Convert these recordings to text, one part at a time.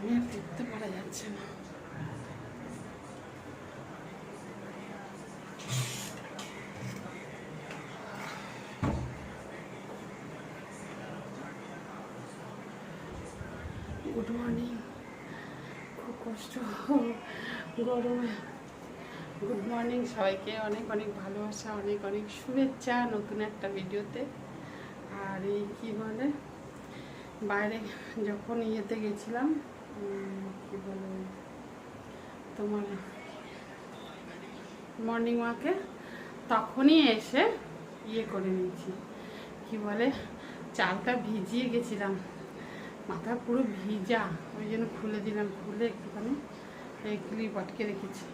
আর পারা যাচ্ছে না গুড মর্নিং খুব কষ্ট। গরমে। গুড মর্নিং সবাইকে। অনেক অনেক ভালোবাসা, অনেক অনেক শুভেচ্ছা নতুন একটা ভিডিওতে আর এই কী বলে? বাইরে যখন ইয়েতে গেছিলাম কি বলে, তোমার মর্নিং ওয়াকে তখনই এসে ইয়ে করে নিয়েছি। কি বলে, চালটা ভিজিয়ে গেছিলাম। মাথা পুরো ভিজা, ওই জন্য খুলে দিলাম, খুলে একটুখানি এই ক্লিপ আটকে রেখেছি।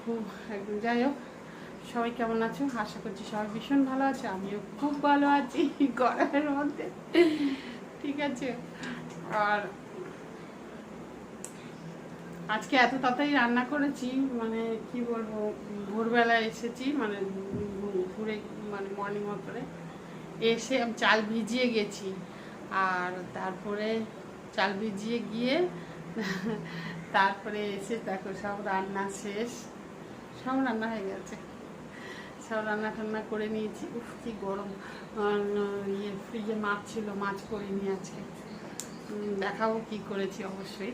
খুব একদম, যাই হোক, সবাই কেমন আছো? আশা করছি সবাই ভীষণ ভালো আছে। আমিও খুব ভালো আছি, গরমের মধ্যে। ঠিক আছে। আর আজকে এত তাড়াতাড়ি রান্না করেছি মানে কি বলব, ভোরবেলা এসেছি মানে ঘুরে মানে মর্নিং ওয়াক করে। এসে আমি চাল ভিজিয়ে গেছি। আর তারপরে চাল ভিজিয়ে গিয়ে তারপরে এসে দেখো সব রান্না শেষ। সব রান্না হয়ে গেছে। সব রান্না টান্না করে নিয়েছি। উফ কি গরম। ইয়ে ফ্রিজে মাছ ছিল মাছ করিনি আজকে। উম, দেখাবো কি করেছি অবশ্যই।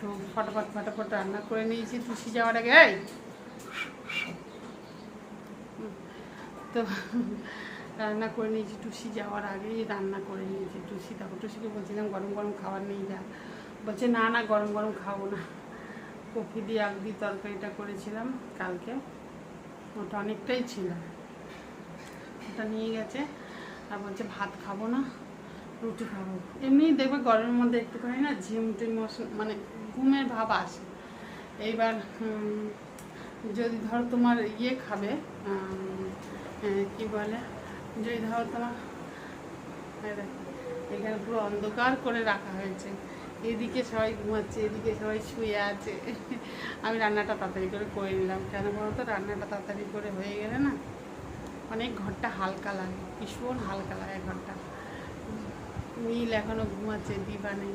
তো ফটাফট ফটাফট রান্না করে নিয়েছি। তুষি যাওয়ার আগে এই! তো রান্না করে নিয়েছি টুসি যাওয়ার আগেই রান্না করে নিয়েছি। টুসি তারপর টুসিকে বলছিলাম গরম গরম খাবার নিয়ে যা। বলছে না না গরম গরম খাব না। কফি দিয়ে আগ দিয়ে তরকারিটা করেছিলাম কালকে। ওটা অনেকটাই ছিল। ওটা নিয়ে গেছে আর বলছে ভাত খাব না, রুটি খাব। এমনি দেখবে গরমের মধ্যে একটুখানি না ঝিম টিম মশ- মানে ঘুমের ভাব আসে। এইবার যদি ধরো তোমার ইয়ে খাবে কি বলে, যদি ধরো তোমার এখানে পুরো অন্ধকার করে রাখা হয়েছে। এদিকে সবাই ঘুমাচ্ছে, এদিকে সবাই শুয়ে আছে। আমি রান্নাটা তাড়াতাড়ি করে করে নিলাম। কেন বলো তো? রান্নাটা তাড়াতাড়ি করে হয়ে গেলে না অনেক ঘরটা হালকা লাগে। ভীষণ হালকা লাগে ঘরটা নীল এখনও ঘুমাচ্ছে, দিবানে।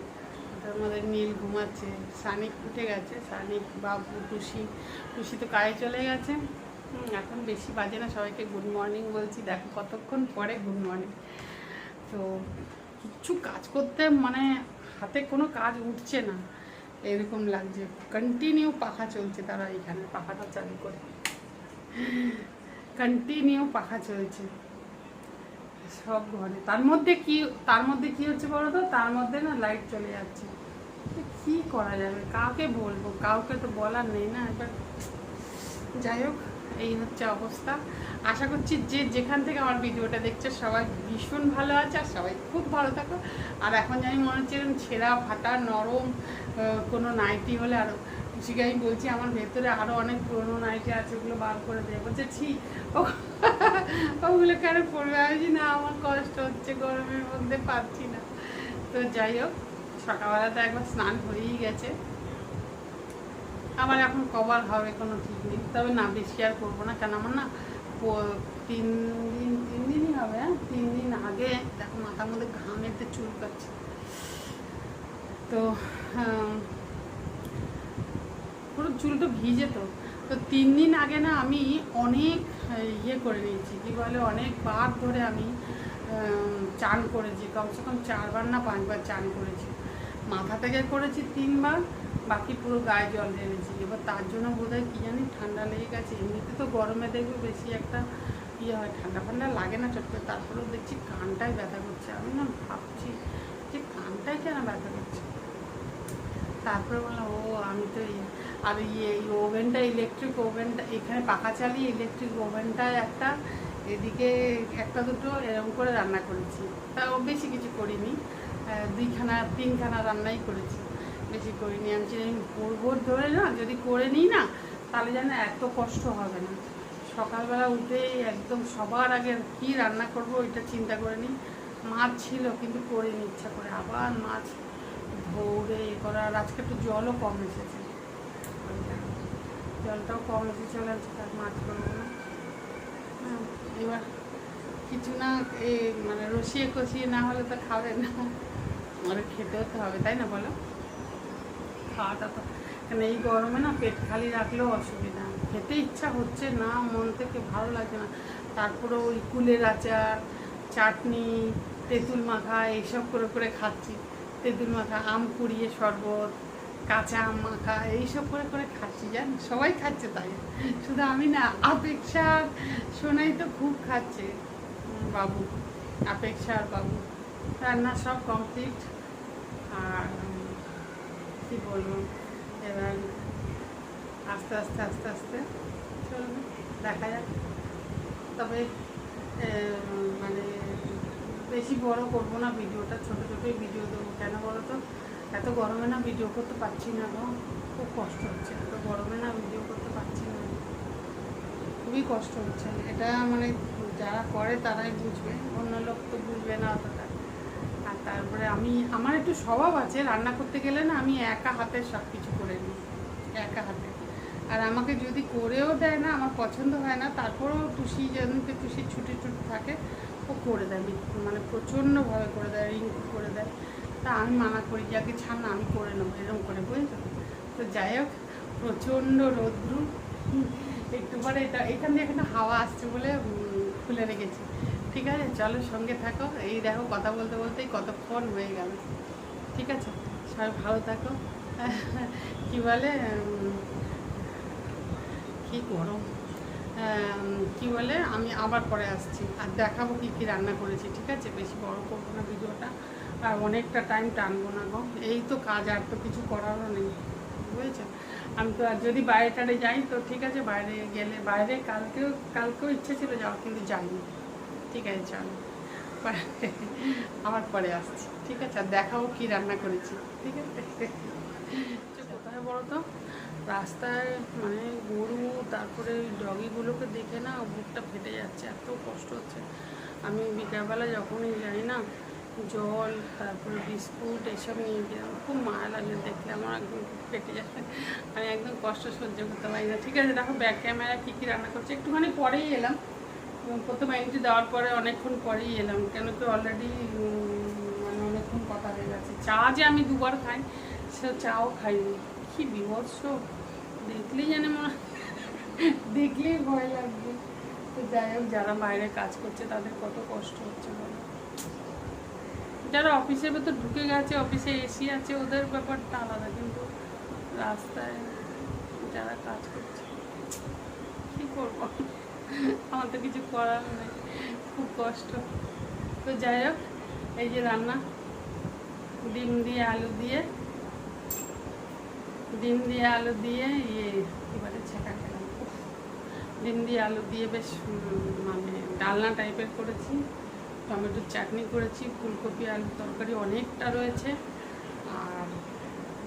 তার মধ্যে নীল ঘুমাচ্ছে। সানিক উঠে গেছে। সানিক, বাবু টুসি টুসি তো কাজে চলে গেছে। এখন বেশি বাজে না। সবাইকে গুড মর্নিং বলছি। দেখো কতক্ষণ পরে গুড মর্নিং তো কিচ্ছু কাজ করতে মানে হাতে কোনো কাজ উঠছে না। এরকম লাগছে। কন্টিনিউ পাখা চলছে তারা এখানে, পাখাটা চালু করে। কন্টিনিউ পাখা চলছে। সব ঘরে। তার মধ্যে কি, তার মধ্যে কি হচ্ছে বলো তো? তার মধ্যে না লাইট চলে যাচ্ছে। কি করা যাবে? কাকে বলব? কাউকে তো বলার নেই না। এবার যাই হোক। এই হচ্ছে অবস্থা। আশা করছি যে যেখান থেকে আমার ভিডিওটা দেখছে, সবাই ভীষণ ভালো আছে আর সবাই খুব ভালো থাকো। আর এখন জানি মনে হচ্ছে এরকম ছেঁড়া ফাটা নরম কোনো নাইটি হলে আরও শিখে আমি বলছি, আমার ভেতরে আরও অনেক পুরনো নাইটি আছে, ওগুলো বার করে দেয় বলছে, ছি ওগুলো কেন পড়বে আমি না, আমার কষ্ট হচ্ছে, গরমের মধ্যে পাচ্ছি না। তো যাই হোক সকালবেলাতে একবার স্নান হয়েই গেছে। আমার এখন কভার হবে কোনো ঠিক নেই। তবে না বেশি আর করব না কেন আমার না তিন দিন তিন দিনই হবে হ্যাঁ? তিন দিন আগে দেখো মাথার মধ্যে ঘামেতে চুল কাচ্ছে তো পুরো চুলটা ভিজে তো। তো তিন দিন আগে না আমি অনেক ইয়ে করে নিয়েছি কি বলে অনেকবার ধরে আম, চান করেছি। কমসে কম চারবার না পাঁচবার চান করেছি। মাথা থেকে করেছি তিনবার। বাকি পুরো গায়ে জল ঢেলেছি। এবার তার জন্য বোধ হয় কী জানি ঠান্ডা লেগে গেছে। এমনিতে তো গরমে দেখবে বেশি একটা ইয়ে হয়, ঠান্ডা ফান্ডা লাগে না চট করে। তারপরেও দেখছি কানটাই ব্যথা করছে। আমি না ভাবছি যে কানটাই কেন ব্যথা করছে? তারপরে বললাম, ও, আমি তো আর ইয়ে এই ওভেনটা ইলেকট্রিক ওভেনটা, এখানে পাখা চালিয়ে ইলেকট্রিক ওভেনটা একটা এদিকে একটা দুটো এরকম করে রান্না করেছি। তাও বেশি কিছু করিনি। দুইখানা, তিনখানা রান্নাই করেছি। বেশি করিনি আমি যে ভোর ধরে না যদি করে নিই না তাহলে যেন এত কষ্ট হবে না। সকালবেলা উঠেই একদম সবার আগে কি রান্না করব ওইটা চিন্তা করে নিই। মাছ ছিল কিন্তু করিনি ইচ্ছা করে। আবার মাছ ভোরে এ করা আর আজকে একটু জলও কম এসেছে। জলটাও কম এসে চলে আসছে তার মাছ করব না। হ্যাঁ, এবার কিছু না এই মানে রসিয়ে কষিয়ে না হলে তো খাবে না। আমাদের খেতেও তো হবে তাই না বলো? খাওয়াটা তো কেন এই গরমে না পেট খালি রাখলেও অসুবিধা। খেতে ইচ্ছা হচ্ছে না, মন থেকে ভালো লাগে না। তারপরে ওই কুলের আচার, চাটনি, তেঁতুল মাখা, এইসব করে করে খাচ্ছি। তেঁতুল মাখা, আম কুড়িয়ে শরবত, কাঁচা আম মাখা, এইসব করে করে খাচ্ছি, জান? সবাই খাচ্ছে তাই। শুধু আমি না আপেক্ষা সোনাই তো খুব খাচ্ছে। বাবু আপেক্ষা আর বাবু। রান্না সব কমপ্লিট আর কি বলব? এবার আস্তে আস্তে আস্তে আস্তে চলবে, দেখা যাক। তবে মানে বেশি বড় করব না ভিডিওটা, ছোট ছোটোই ভিডিও দেবো। কেন বলো তো? এত গরমে না ভিডিও করতে পারছি না গো। খুব কষ্ট হচ্ছে। এত গরমে না ভিডিও করতে পারছি না। খুবই কষ্ট হচ্ছে। এটা মানে যারা করে তারাই বুঝবে। অন্য লোক তো বুঝবে না তারপরে আমি, আমার একটু স্বভাব আছে, রান্না করতে গেলে না আমি একা হাতে সব কিছু করে নিই, একা হাতে। আর আমাকে যদি করেও দেয় না, আমার পছন্দ হয় না, তারপরেও টুসি যেদিনকে টুসির ছুটি ছুটি থাকে, ও করে দেয় মানে প্রচণ্ডভাবে করে দেয় রিঙ্কু করে দেয়। তা আমি মানা করি যাকে ছাড় না, আমি করে নেব। এরকম করে, বুঝেছ? তো যাই হোক, প্রচণ্ড রৌদ্রু। একটু পরে এটা, এখান দিয়ে এখানে হাওয়া আসছে বলে খুলে রেখেছি। ঠিক আছে? চলো সঙ্গে থাকো। এই দেখো কথা বলতে বলতেই কতক্ষণ হয়ে গেল। ঠিক আছে? সবাই ভালো থাকো। কি বলে? কি আম, কি বলে? আমি আবার পরে আসছি। আর দেখাবো কি কি রান্না করেছি ঠিক আছে? বেশি বড় করব না ভিডিওটা। আর অনেকটা টাইম টানবো না গো। এই তো কাজ আর তো কিছু করারও নেই। বুঝেছ? আমি তো আর যদি বাইরে টারে যাই তো ঠিক আছে? বাইরে গেলে বাইরে কালকেও কালকেও ইচ্ছে ছিল যাওয়ার কিন্তু যাইনি। ঠিক আছে, চল। আবার পরে আসছি, ঠিক আছে? আর দেখাবো কি রান্না করেছি, ঠিক আছে? কোথায় বলো তো? রাস্তায় মানে গরু, তারপরে ওই ডগিগুলোকে দেখে না বুকটা ফেটে যাচ্ছে, এত কষ্ট হচ্ছে। আমি বিকালবেলা যখনই যাই না, জল, তারপরে বিস্কুট, এসব নিয়ে গেলাম খুব মায়া লাগে দেখলে, আমার একদম ফেটে যায় আমি একদম কষ্ট সহ্য করতে পারি না, ঠিক আছে? দেখো ব্যাক ক্যামেরা কী কী রান্না করছে, একটুখানি পরেই এলাম। প্রথম এন্ট্রি দেওয়ার পরে অনেকক্ষণ পরেই এলাম, কেন তো অলরেডি মানে অনেকক্ষণ কথা হয়ে গেছে। চা যে আমি দুবার খাই, সে চাও খাইনি। কি বিভৎস। দেখলেই জানে মনে দেখলেই ভয় লাগবে। তো যাই হোক, যারা বাইরে কাজ করছে, তাদের কত কষ্ট হচ্ছে বলো। যারা অফিসের ভেতর ঢুকে গেছে, অফিসে এসি আছে, ওদের ব্যাপারটা আলাদা, কিন্তু রাস্তায় যারা কাজ করছে, কী করব? আমার তো কিছু করার নেই, খুব কষ্ট। তো যাই হোক, এই যে রান্না, ডিম দিয়ে আলু দিয়ে, ডিম দিয়ে আলু দিয়ে ইয়ে কী বলে, ছেঁকা খেলাম। ডিম দিয়ে আলু দিয়ে বেশ মানে ডালনা টাইপের করেছি। টমেটোর চাটনি করেছি, ফুলকপি, আলুর তরকারি অনেকটা রয়েছে আর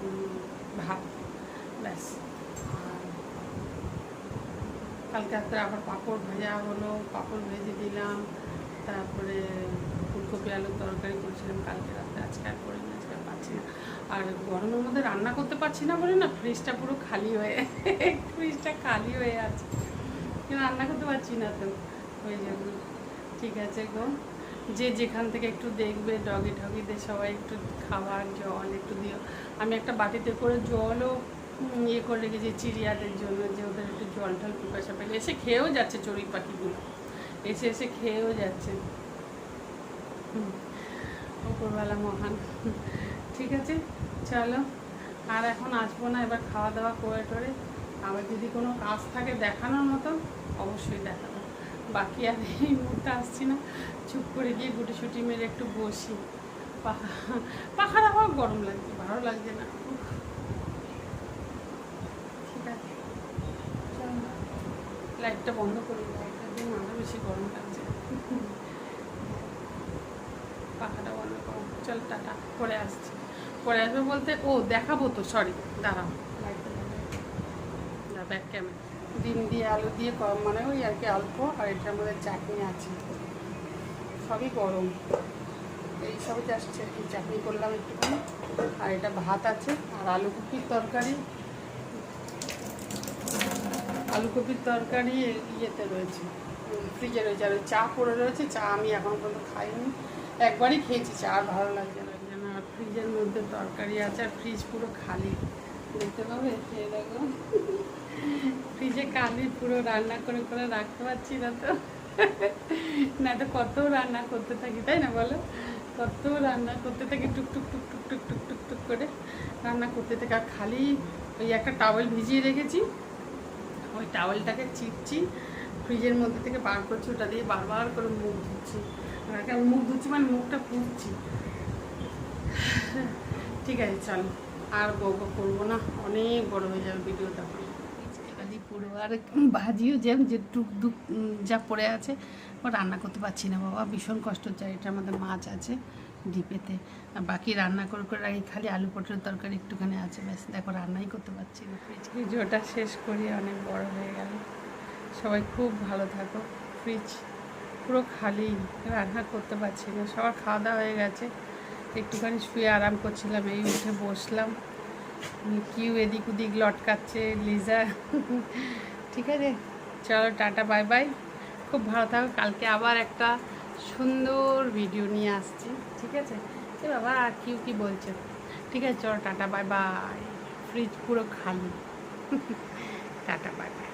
উম, ভাত ব্যাস আর কালকে রাত্রে আবার পাঁপড় ভাজা হলো, পাঁপড় ভেজে দিলাম, তারপরে ফুলকপি আলুর তরকারি করেছিলাম কালকে রাত্রে, আজকে আর করিনি আজকে আর পাচ্ছি না। আর গরমের মধ্যে রান্না করতে পারছি না বলে না ফ্রিজটা পুরো খালি হয়ে ফ্রিজটা খালি হয়ে আছে। কিন্তু রান্না করতে পারছি না তো, ওই জন্য। ঠিক আছে গো, যে যেখান থেকে একটু দেখবে ডগি ঠগিদের সবাই একটু খাবার, জল একটু দিও। আমি একটা বাটিতে করে জলও ইয়ে করে রেখেছি চিড়িয়াদের জন্য যে ওদের একটু জল টল পিপাসা পেলে এসে খেয়েও যাচ্ছে চড়ুই পাখিগুলো। এসে এসে খেয়েও যাচ্ছে। উপরবেলা মহান। ঠিক আছে, চলো। আর এখন আসব না, এবার খাওয়া দাওয়া করে টরে। আবার যদি কোনো কাজ থাকে দেখানোর মতো, অবশ্যই দেখাবো। বাকি আর এই মুহূর্তে আসছি না। চুপ করে গিয়ে গুটি সুটি মেরে একটু বসি। পাখা, পাখার আবার গরম লাগছে, ভালো লাগছে না উফ। ঠিক আছে চলো লাইটটা বন্ধ করি লাইটটা দিয়ে আরও বেশি গরম লাগছে। পাখাটা বন্ধ করো। চল টাটা। পরে আসছি। পরে আসবে বলতে ও দেখাবো তো সরি দাঁড়াও। লাইটটা ব্যাক ক্যামেরা ডিম দিয়ে আলু দিয়ে কম মানে ওই আর কি অল্প আর এটার মধ্যে চাটনি আছে। সবই গরম। এই সবই এই চাটনি করলাম একটুখানি। আর এটা ভাত আছে আর আলু কপির তরকারি। আলুকপির তরকারি ইয়েতে রয়েছে, ফ্রিজে রয়েছে। আর চা পড়ে রয়েছে, চা আমি এখন পর্যন্ত খাইনি। একবারই খেয়েছি, চা আর ভালো লাগছে না। যেন আর ফ্রিজের মধ্যে তরকারি আছে আর ফ্রিজ পুরো খালি। দেখতে পাবে? খেয়ে দেখো। ফ্রিজে কালি পুরো রান্না করে করে রাখতে পারছি না তো। না তো কত রান্না করতে থাকি, তাই না বলো? কত রান্না করতে থাকি টুকটুক টুকটুক টুকটুক টুকটুক করে রান্না করতে থাকি। আর খালি ওই একটা টাওয়েল ভিজিয়ে রেখেছি। ওই টাওয়েলটাকে চিপছি, ফ্রিজের মধ্যে থেকে বার করছি, ওটা দিয়ে বারবার করে মুখ ধুচ্ছি। একটা মুখ ধুচ্ছি মানে মুখটা পুড়ছি। ঠিক আছে, চল, আর বকো করব না, অনেক বড় হয়ে যাবে ভিডিও তখন আর ভাজিও জ্যাম যে টুক দুক যা পড়ে আছে রান্না করতে পারছি না বাবা, ভীষণ কষ্ট হচ্ছে এটা আমাদের মাছ আছে। ডিপেতে আর বাকি রান্না করে করে রাখি, খালি আলু পটলের তরকারি একটুখানি আছে, ব্যাস। দেখো, রান্নাই করতে পারছি না। ফ্রিজ ভিডিওটা শেষ করি, অনেক বড় হয়ে গেল। সবাই খুব ভালো থাকো। ফ্রিজ পুরো খালি, রান্না করতে পারছি না। সবার খাওয়া দাওয়া হয়ে গেছে। একটুখানি শুয়ে আরাম করছিলাম, এই উঠে বসলাম। কিউ এদিক ওদিক লটকাচ্ছে লিজা। ঠিক আছে? চলো, টাটা, বাই বাই। খুব ভালো থাকো। কালকে আবার একটা সুন্দর ভিডিও নিয়ে আসছি, ঠিক আছে? এ বাবা, কিউ কি বলছে? ঠিক আছে, চল, টাটা বাই বাই ফ্রিজ পুরো খালি। Tata bye bye